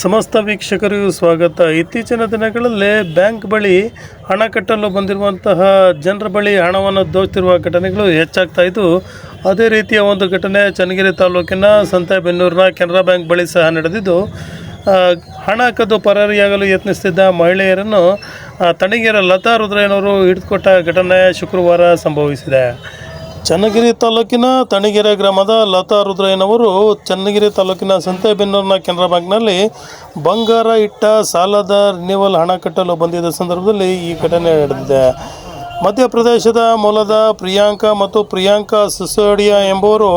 ಸಮಸ್ತ ವೀಕ್ಷಕರಿಗೂ ಸ್ವಾಗತ. ಇತ್ತೀಚಿನ ದಿನಗಳಲ್ಲಿ ಬ್ಯಾಂಕ್ ಬಳಿ ಹಣ ಕಟ್ಟಲು ಬಂದಿರುವಂತಹ ಜನರ ಬಳಿ ಹಣವನ್ನು ದೋಚ್ತಿರುವ ಘಟನೆಗಳು ಹೆಚ್ಚಾಗ್ತಾ ಇದ್ದು, ಅದೇ ರೀತಿಯ ಒಂದು ಘಟನೆ ಚನ್ನಗಿರಿ ತಾಲೂಕಿನ ಸಂತೆಬೆನ್ನೂರಿನ ಕೆನರಾ ಬ್ಯಾಂಕ್ ಬಳಿ ಸಹ ನಡೆದಿದ್ದು ಹಣ ಕದ್ದು ಪರಾರಿಯಾಗಲು ಯತ್ನಿಸುತ್ತಿದ್ದ ಮಹಿಳೆಯರನ್ನು ತಣಿಗೆರ ಲತಾ ರುದ್ರಯ್ಯನವರು ಹಿಡಿದುಕೊಟ್ಟ ಘಟನೆ ಶುಕ್ರವಾರ ಸಂಭವಿಸಿದೆ. ಚನ್ನಗಿರಿ ತಾಲೂಕಿನ ತಣಿಗೆರೆ ಗ್ರಾಮದ ಲತಾ ರುದ್ರಯ್ಯನವರು ಚನ್ನಗಿರಿ ತಾಲೂಕಿನ ಸಂತೆಬೆನ್ನೂರಿನ ಕೆನರಾ ಬ್ಯಾಂಕ್ನಲ್ಲಿ ಬಂಗಾರ ಇಟ್ಟ ಸಾಲದ ರಿನಿವಲ್ ಹಣ ಕಟ್ಟಲು ಬಂದಿದ್ದ ಸಂದರ್ಭದಲ್ಲಿ ಈ ಘಟನೆ ನಡೆದಿದೆ. ಮಧ್ಯಪ್ರದೇಶದ ಮೂಲದ ಪ್ರಿಯಾಂಕಾ ಮತ್ತು ಪ್ರಿಯಾಂಕಾ ಸಿಸೋಡಿಯಾ ಎಂಬುವರು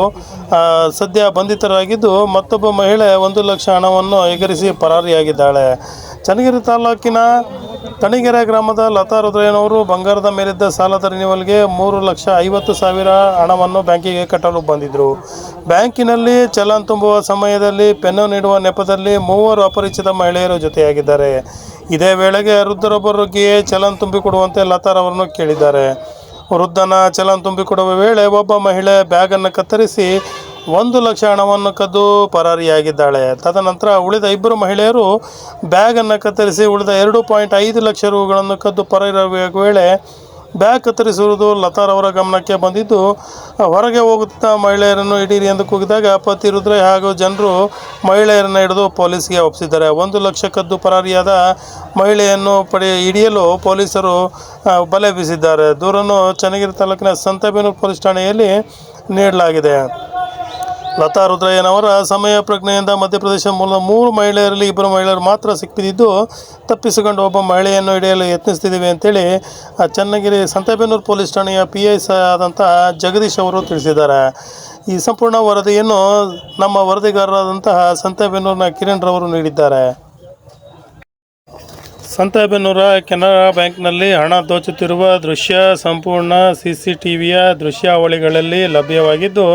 ಸದ್ಯ ಬಂಧಿತರಾಗಿದ್ದು ಮತ್ತೊಬ್ಬ ಮಹಿಳೆ ಒಂದು ಲಕ್ಷ ಹಣವನ್ನು ಎಗರಿಸಿ ಪರಾರಿಯಾಗಿದ್ದಾಳೆ. ಚನ್ನಗಿರಿ ತಾಲೂಕಿನ ತಣಿಗೆರೆ ಗ್ರಾಮದ ಲತಾ ರುದ್ರಯ್ಯನವರು ಬಂಗಾರದ ಮೇಲಿದ್ದ ಸಾಲದ ರಿನಿವಲ್ಗೆ ಮೂರು ಲಕ್ಷ ಐವತ್ತು ಸಾವಿರ ಹಣವನ್ನು ಬ್ಯಾಂಕಿಗೆ ಕಟ್ಟಲು ಬಂದಿದ್ದರು ಬ್ಯಾಂಕಿನಲ್ಲಿ ಚಲನ್ ತುಂಬುವ ಸಮಯದಲ್ಲಿ ಪೆನ್ನು ನೀಡುವ ನೆಪದಲ್ಲಿ ಮೂವರು ಅಪರಿಚಿತ ಮಹಿಳೆಯರು ಜೊತೆಯಾಗಿದ್ದಾರೆ. ಇದೇ ವೇಳೆಗೆ ವೃದ್ಧರೊಬ್ಬರಿಗೆ ಚಲನ್ ತುಂಬಿಕೊಡುವಂತೆ ಲತಾರವರನ್ನು ಕೇಳಿದ್ದಾರೆ. ವೃದ್ಧನ ಚಲನ್ ತುಂಬಿಕೊಡುವ ವೇಳೆ ಒಬ್ಬ ಮಹಿಳೆ ಬ್ಯಾಗನ್ನು ಕತ್ತರಿಸಿ ಒಂದು ಲಕ್ಷ ಹಣವನ್ನು ಕದ್ದು ಪರಾರಿಯಾಗಿದ್ದಾಳೆ. ತದನಂತರ ಉಳಿದ ಇಬ್ಬರು ಮಹಿಳೆಯರು ಬ್ಯಾಗನ್ನು ಕತ್ತರಿಸಿ ಉಳಿದ ಎರಡು ಪಾಯಿಂಟ್ ಐದು ಲಕ್ಷ ರೂಗಳನ್ನು ಕದ್ದು ಪರಾರಿಯಾಗುವ ವೇಳೆ ಬ್ಯಾಗ್ ಕತ್ತರಿಸುವುದು ಅವರ ಗಮನಕ್ಕೆ ಬಂದಿದ್ದು, ಹೊರಗೆ ಹೋಗುತ್ತಾ ಮಹಿಳೆಯರನ್ನು ಹಿಡೀರಿ ಎಂದು ಕೂಗಿದಾಗ ಪತಿ ರುದ್ರ ಹಾಗೂ ಜನರು ಮಹಿಳೆಯರನ್ನು ಹಿಡಿದು ಪೊಲೀಸ್ಗೆ ಒಪ್ಪಿಸಿದ್ದಾರೆ. ಒಂದು ಲಕ್ಷ ಕದ್ದು ಪರಾರಿಯಾದ ಮಹಿಳೆಯನ್ನು ಪಡೆ ಹಿಡಿಯಲು ಪೊಲೀಸರು ಬಲೆ ಬೀಸಿದ್ದಾರೆ. ದೂರನ್ನು ಚನ್ನಗಿರಿ ತಾಲೂಕಿನ ಸಂತಬೇನೂರು ಪೊಲೀಸ್ ಠಾಣೆಯಲ್ಲಿ ನೀಡಲಾಗಿದೆ. ಲತಾ ರುದ್ರಯ್ಯನವರ ಸಮಯ ಪ್ರಜ್ಞೆಯಿಂದ ಮಧ್ಯಪ್ರದೇಶ ಮೂಲ ಮೂರು ಮಹಿಳೆಯರಲ್ಲಿ ಇಬ್ಬರು ಮಹಿಳೆಯರು ಮಾತ್ರ ಸಿಕ್ಕಿದ್ದು ತಪ್ಪಿಸಿಕೊಂಡು ಒಬ್ಬ ಮಹಿಳೆಯನ್ನು ಹಿಡಿಯಲು ಯತ್ನಿಸ್ತಿದ್ದೀವಿ ಅಂತೇಳಿ ಚನ್ನಗಿರಿ ಸಂತೆಬೆನ್ನೂರು ಪೊಲೀಸ್ ಠಾಣೆಯ ಪಿ ಐ ಸ ಜಗದೀಶ್ ಅವರು ತಿಳಿಸಿದ್ದಾರೆ. ಈ ಸಂಪೂರ್ಣ ವರದಿಯನ್ನು ನಮ್ಮ ವರದಿಗಾರರಾದಂತಹ ಸಂತೆಬೆನ್ನೂರಿನ ಕಿರಣ್ ರವರು ನೀಡಿದ್ದಾರೆ. ಸಂತೆಬೆನ್ನೂರ ಕೆನರಾ ಬ್ಯಾಂಕ್ನಲ್ಲಿ ಹಣ ದೋಚುತ್ತಿರುವ ದೃಶ್ಯ ಸಂಪೂರ್ಣ ಸಿ ಸಿ ಟಿ ವಿಯ ದೃಶ್ಯಾವಳಿಗಳಲ್ಲಿ ಲಭ್ಯವಾಗಿದ್ದು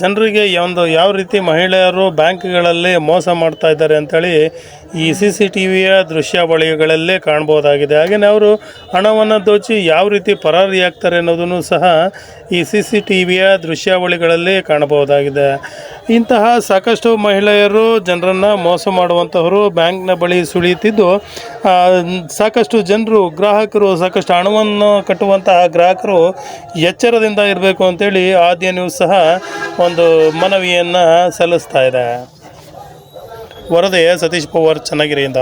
ಜನರಿಗೆ ಒಂದು ಯಾವ ರೀತಿ ಮಹಿಳೆಯರು ಬ್ಯಾಂಕ್ಗಳಲ್ಲಿ ಮೋಸ ಮಾಡ್ತಾ ಇದ್ದಾರೆ ಅಂಥೇಳಿ ಈ ಸಿ ಸಿ ಟಿ ವಿಯ ದೃಶ್ಯಾವಳಿಗಳಲ್ಲೇ ಕಾಣ್ಬೋದಾಗಿದೆ ಹಾಗೆಯೇ ಅವರು ಹಣವನ್ನು ದೋಚಿ ಯಾವ ರೀತಿ ಪರಾರಿಯಾಗ್ತಾರೆ ಅನ್ನೋದನ್ನು ಸಹ ಈ ಸಿ ಸಿ ಟಿ ವಿಯ ದೃಶ್ಯಾವಳಿಗಳಲ್ಲಿ ಕಾಣಬಹುದಾಗಿದೆ. ಇಂತಹ ಸಾಕಷ್ಟು ಮಹಿಳೆಯರು ಜನರನ್ನು ಮೋಸ ಮಾಡುವಂಥವರು ಬ್ಯಾಂಕ್ನ ಬಳಿ ಸುಳಿಯುತ್ತಿದ್ದು ಸಾಕಷ್ಟು ಜನರು, ಗ್ರಾಹಕರು, ಸಾಕಷ್ಟು ಹಣವನ್ನು ಕಟ್ಟುವಂತಹ ಗ್ರಾಹಕರು ಎಚ್ಚರದಿಂದ ಇರಬೇಕು ಅಂತೇಳಿ ಆದ್ಯ ನ್ಯೂಸ್ ಸಹ ಒಂದು ಮನವಿಯನ್ನು ಸಲ್ಲಿಸ್ತಾ ಇದೆ. ವರದಿ ಸತೀಶ್ ಪವಾರ್ ಚನ್ನಗಿರಿಯಿಂದ.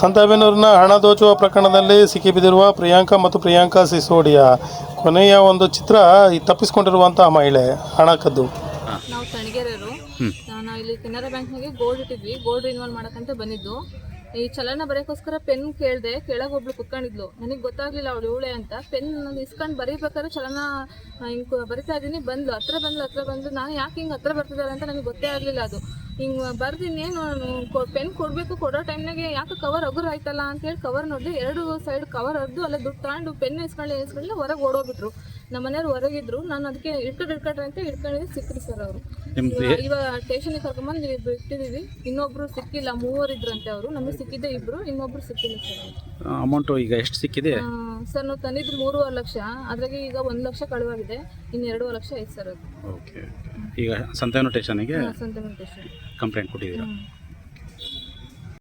ಸಂತಾಬೆನ್ನೂರಿನ ಹಣ ದೋಚುವ ಪ್ರಕರಣದಲ್ಲಿ ಸಿಕ್ಕಿಬಿದ್ದಿರುವ ಪ್ರಿಯಾಂಕಾ ಮತ್ತು ಪ್ರಿಯಾಂಕಾ ಸಿಸೋಡಿಯಾ. ಕೊನೆಯ ಒಂದು ಚಿತ್ರ ಈ ತಪ್ಪಿಸ್ಕೊಂಡಿರುವಂತಹ ಮಹಿಳೆ ಹಣ ಕದ್ದು ನಾವು ತಣಿಗೆರೆಯರು ನಾನು ಇಲ್ಲಿ ಕೆನರಾ ಬ್ಯಾಂಕ್ನಾಗೆ ಗೋಲ್ಡ್ ಇಟ್ಟಿದ್ವಿ ಗೋಲ್ಡ್ ರಿನ್ಯೂವಲ್ ಮಾಡಕ್ಕಂತ ಬಂದಿದ್ದು. ಈ ಚಲನ ಬರೆಯೋಕ್ಕೋಸ್ಕರ ಪೆನ್ ಕೇಳಿದೆ ಕೆಳಗೆ ಒಬ್ಳು ಕುತ್ಕೊಂಡಿದ್ಲು. ನನಗೆ ಗೊತ್ತಾಗ್ಲಿಲ್ಲ ಅವಳು ಇವಳೆ ಅಂತ. ಪೆನ್ ನಾನು ಇಸ್ಕೊಂಡು ಬರೀಬೇಕಾದ್ರೆ ಚಲನ ಹಿಂಗೆ ಬರಿತಾ ಇದ್ದೀನಿ. ಬಂದ್ಲು ಹತ್ರ ಬಂದ್ಲು ಹತ್ರ ಬಂದ್ಲು. ನಾನು ಯಾಕೆ ಹಿಂಗೆ ಹತ್ರ ಬರ್ತಿದ್ದಾರೆ ಅಂತ ನನಗೆ ಗೊತ್ತೇ ಆಗಲಿಲ್ಲ ಅದು. ಹಿಂಗೆ ಬರ್ದಿನಿ ಏನು ಪೆನ್ ಕೊಡ್ಬೇಕು ಕೊಡೋ ಟೈಮ್ನಾಗೆ ಯಾಕೆ ಕವರ್ ಹಗುರ ಆಯ್ತಲ್ಲ ಅಂತೇಳಿ ಕವರ್ ನೋಡಿದೆ ಎರಡು ಸೈಡ್ ಕವರ್ ಹರಿದು ಅಲ್ಲೇ ದುಡ್ಡು ತಗೊಂಡು ಪೆನ್ ಇಸ್ಕೊಳ್ಳಿ ಇಸ್ಕೊಳ್ಳಿ ಹೊರಗೆ ಓಡೋಗ್ಬಿಟ್ರು. ನಮ್ಮ ಮನೆಯವ್ರು ಹೊರಗಿದ್ರು ನಾನು ಅದಕ್ಕೆ ಇಟ್ಕೊಂಡು ಇಟ್ಕೊಂಡ್ರೆ ಅಂತ ಇಟ್ಕೊಂಡಿದ್ದು ಸಿಕ್ಕರು ಸರ್ ಅವರು. ಇವಾಗ ಸ್ಟೇಷನ್ಗೆ ಕರ್ಕೊಂಬಂದು ಇಬ್ರು ಇಟ್ಟಿದೀವಿ. ಇನ್ನೊಬ್ರು ಸಿಕ್ಕಿಲ್ಲ ಮೂವರು ಇದ್ರಂತೆ ಅವರು. ನಮಗೆ ಸಿಕ್ಕಿದ್ದೆ ಇಬ್ರು ಇನ್ನೊಬ್ರು ಸಿಕ್ಕಿಲ್ಲ ಸರ್ ಅಮೌಂಟು ಈಗ ಎಷ್ಟು ಸಿಕ್ಕಿದೆ? ಸರ್ ನಾವು ತಂದಿದ್ದು ಮೂರುವರೆ ಲಕ್ಷ. ಅದ್ರಾಗೆ ಈಗ ಒಂದು ಲಕ್ಷ ಕಳುವಾಗಿದೆ. ಇನ್ನು ಎರಡೂವರೆ ಲಕ್ಷ ಐತೆ ಸರ್ ಅದು. ಓಕೆ ಈಗ ಸಂತಾನ ಸ್ಟೇಷನಿಗೆ ಸಂತ ವೆಂಕಟೇಶ್ವರ ಕಂಪ್ಲೇಂಟ್ ಕೊಟ್ಟಿದ್ದೀರಾ.